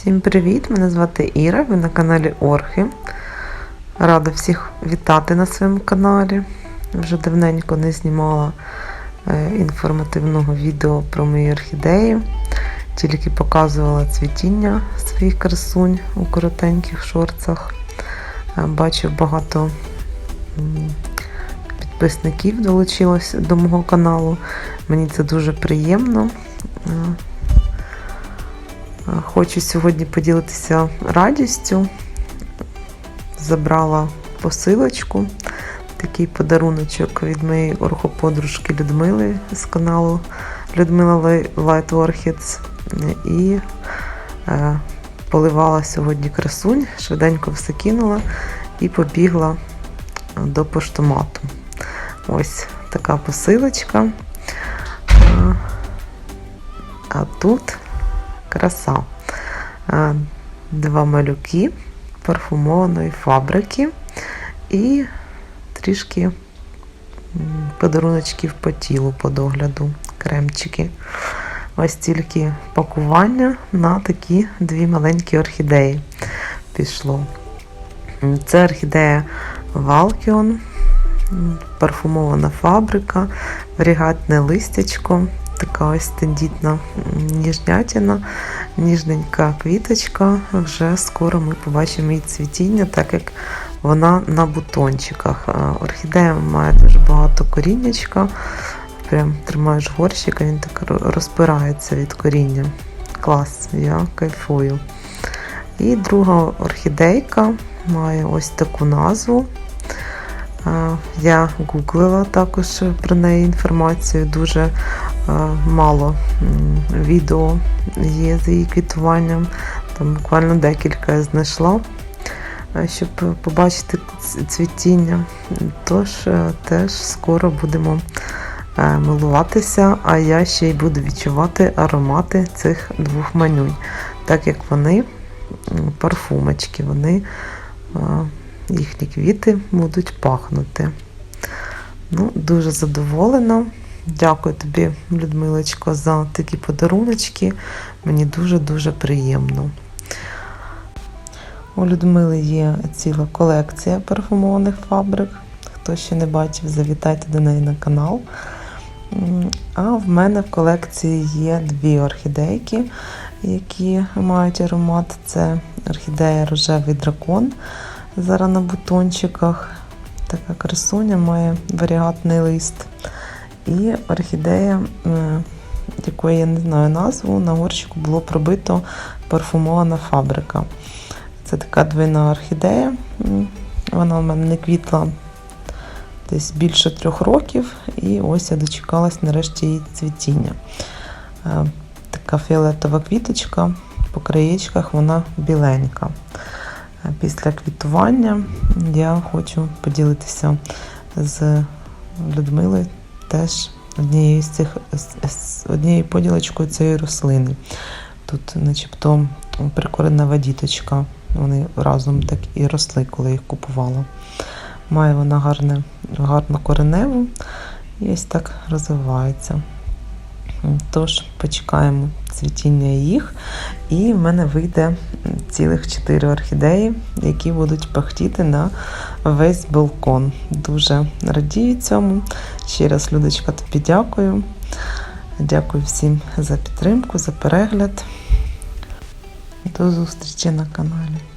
Всім привіт! Мене звати Іра, ви на каналі Орхи. Рада всіх вітати на своєму каналі. Вже давненько не знімала е, інформативного відео про мої орхідеї. Тільки показувала цвітіння своїх красунь у коротеньких шорцах. Е, Бачив багато підписників долучилось до мого каналу. Мені це дуже приємно. Е, Хочу сьогодні поділитися радістю. Забрала посилочку, такий подаруночок від моєї орхоподружки Людмили з каналу Людмила Light Orchids. І е, поливала сьогодні красунь, швиденько все кинула і побігла до поштомату. Ось така посилочка. А, а тут краса. Е, Два малюки парфумованої фабрики і трішки подаруночків по тілу, по догляду, кремчики. Ось тільки пакування на такі дві маленькі орхідеї пішло. Це орхідея м, парфумована фабрика, варігатне листячко, така ось тендітна ніжнятина, ніжненька квіточка. Вже скоро ми побачимо її цвітіння, так як вона на бутончиках. Е, Орхідея має дуже багато коріннячка. Прям тримаєш горщик, а він так розпирається від коріння. Клас, я кайфую. І друга орхідейка має ось таку назву. Е, Я гуглила також про неї інформацію. Дуже мало відео є з її квітуванням. Там буквально декілька я знайшла, е, щоб побачити цвітіння. Тож е, теж скоро будемо е, милуватися, а я ще й буду відчувати аромати цих двох манюнь, так як вони парфумочки, вони е, їхні квіти будуть пахнути. Ну, дуже задоволена. Дякую тобі, Людмилочко, за такі подаруночки. Мені дуже-дуже приємно. У Людмили є ціла колекція парфумованих фабрик. Хто ще не бачив, завітайте до неї на канал. А в мене в колекції є дві орхідейки, які мають аромат. Це орхідея рожевий дракон. Зараз на бутончиках. Така красуня має варіатний лист. І орхідея, е, якої я не знаю назву, на горщику було пробито парфумована фабрика. Це така двойна орхідея. Вона в мене не квітла десь більше трьох років, і ось я дочекалась нарешті її цвітіння. Е, Така фіолетова квіточка, по краєчках вона біленька. Е, Після квітування я хочу поділитися з Людмилою теж однією з цих однією поділочкою цієї рослини. Тут, начебто, прикоренева діточка. Вони разом так і росли, коли їх купувала. Має вона гарне, гарну кореневу і ось так розвивається. Тож почекаємо цвітіння їх, і в мене вийде цілих 4 орхідеї, які будуть пахтіти на весь балкон. Дуже радію цьому. Ще раз, Людочка, тобі дякую. Дякую всім за підтримку, за перегляд. До зустрічі на каналі.